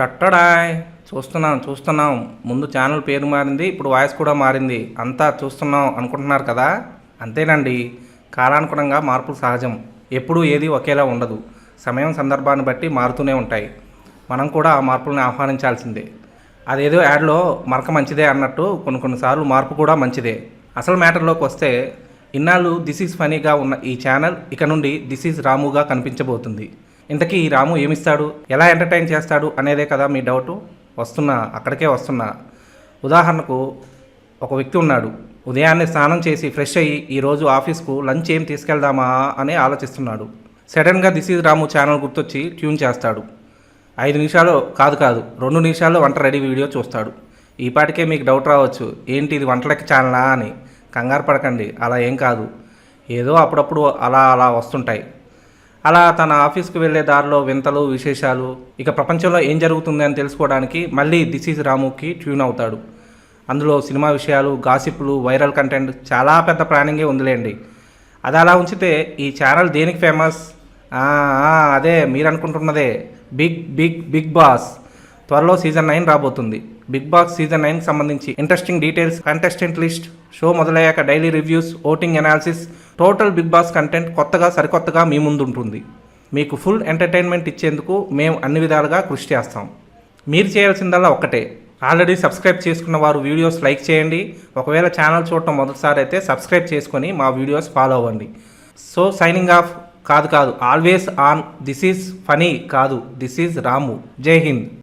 టట్టడాయ్. చూస్తున్నాం చూస్తున్నాం. ముందు ఛానల్ పేరు మారింది ఇప్పుడు వాయిస్ కూడా మారింది. అంతా చూస్తున్నాం అనుకుంటున్నారు కదా? అంతేనండి. కాలానుగుణంగా మార్పులు సహజం. ఎప్పుడూ ఏది ఒకేలా ఉండదు. సమయం సందర్భాన్ని బట్టి మారుతూనే ఉంటాయి. మనం కూడా ఆ మార్పులను ఆహ్వానించాల్సిందే. అదేదో యాడ్లో మరక మంచిదే అన్నట్టు కొన్ని కొన్నిసార్లు మార్పు కూడా మంచిదే. అసలు మ్యాటర్లోకి వస్తే ఇన్నాళ్ళు దిస్ ఈజ్ ఫనీగా ఉన్న ఈ ఛానల్ ఇక నుండి దిస్ ఈజ్ రాముగా కనిపించబోతుంది. ఇంతకీ ఈ రాము ఏమిస్తాడు? ఎలా ఎంటర్టైన్ చేస్తాడు అనేదే కదా మీ డౌటు? వస్తున్నా అక్కడికే వస్తున్నా. ఉదాహరణకు ఒక వ్యక్తి ఉన్నాడు. ఉదయాన్నే స్నానం చేసి ఫ్రెష్ అయ్యి ఈరోజు ఆఫీస్కు లంచ్ ఏం తీసుకెళ్దామా అని ఆలోచిస్తున్నాడు. సడన్గా దిస్ ఈజ్ రాము ఛానల్ గుర్తొచ్చి ట్యూన్ చేస్తాడు. ఐదు నిమిషాలు కాదు కాదు రెండు నిమిషాల్లో వంట రెడీ వీడియో చూస్తాడు. ఈ పాటికే మీకు డౌట్ రావచ్చు ఏంటి ఇది వంటలకి ఛానలా అని. కంగారు పడకండి అలా ఏం కాదు. ఏదో అప్పుడప్పుడు అలా అలా వస్తుంటాయి. అలా తన ఆఫీస్కి వెళ్ళే దారిలో వింతలు విశేషాలు ఇక ప్రపంచంలో ఏం జరుగుతుంది అని తెలుసుకోవడానికి మళ్ళీ దిస్ ఈజ్ రాముకి ట్యూన్ అవుతాడు. అందులో సినిమా విషయాలు గాసిప్లు వైరల్ కంటెంట్ చాలా పెద్ద ప్లానింగే ఉందిలేండి. అది అలా ఉంచితే ఈ ఛానల్ దేనికి ఫేమస్? అదే మీరు అనుకుంటున్నదే బిగ్ బిగ్ బిగ్ బాస్. త్వరలో సీజన్ నైన్ రాబోతుంది. బిగ్ బాస్ సీజన్ నైన్కి సంబంధించి interesting details contestant list show మొదలయ్యాక daily reviews voting analysis total big boss content కొత్తగా సరికొత్తగా మీ ముందు ఉంటుంది మీకు ఫుల్ ఎంటర్టైన్మెంట్ ఇచ్చేందుకు మేము అన్ని విధాలుగా కృషి చేస్తాం. మీరు చేయాల్సిందల్లా ఒక్కటే. ఆల్రెడీ సబ్స్క్రైబ్ చేసుకున్న వారు వీడియోస్ లైక్ చేయండి. ఒకవేళ ఛానల్ చూడటం మొదటిసారి అయితే సబ్స్క్రైబ్ చేసుకొని మా వీడియోస్ ఫాలో అవ్వండి. So signing off. కాదు కాదు. Always on. This is funny కాదు. This is Ramu. జై హింద్.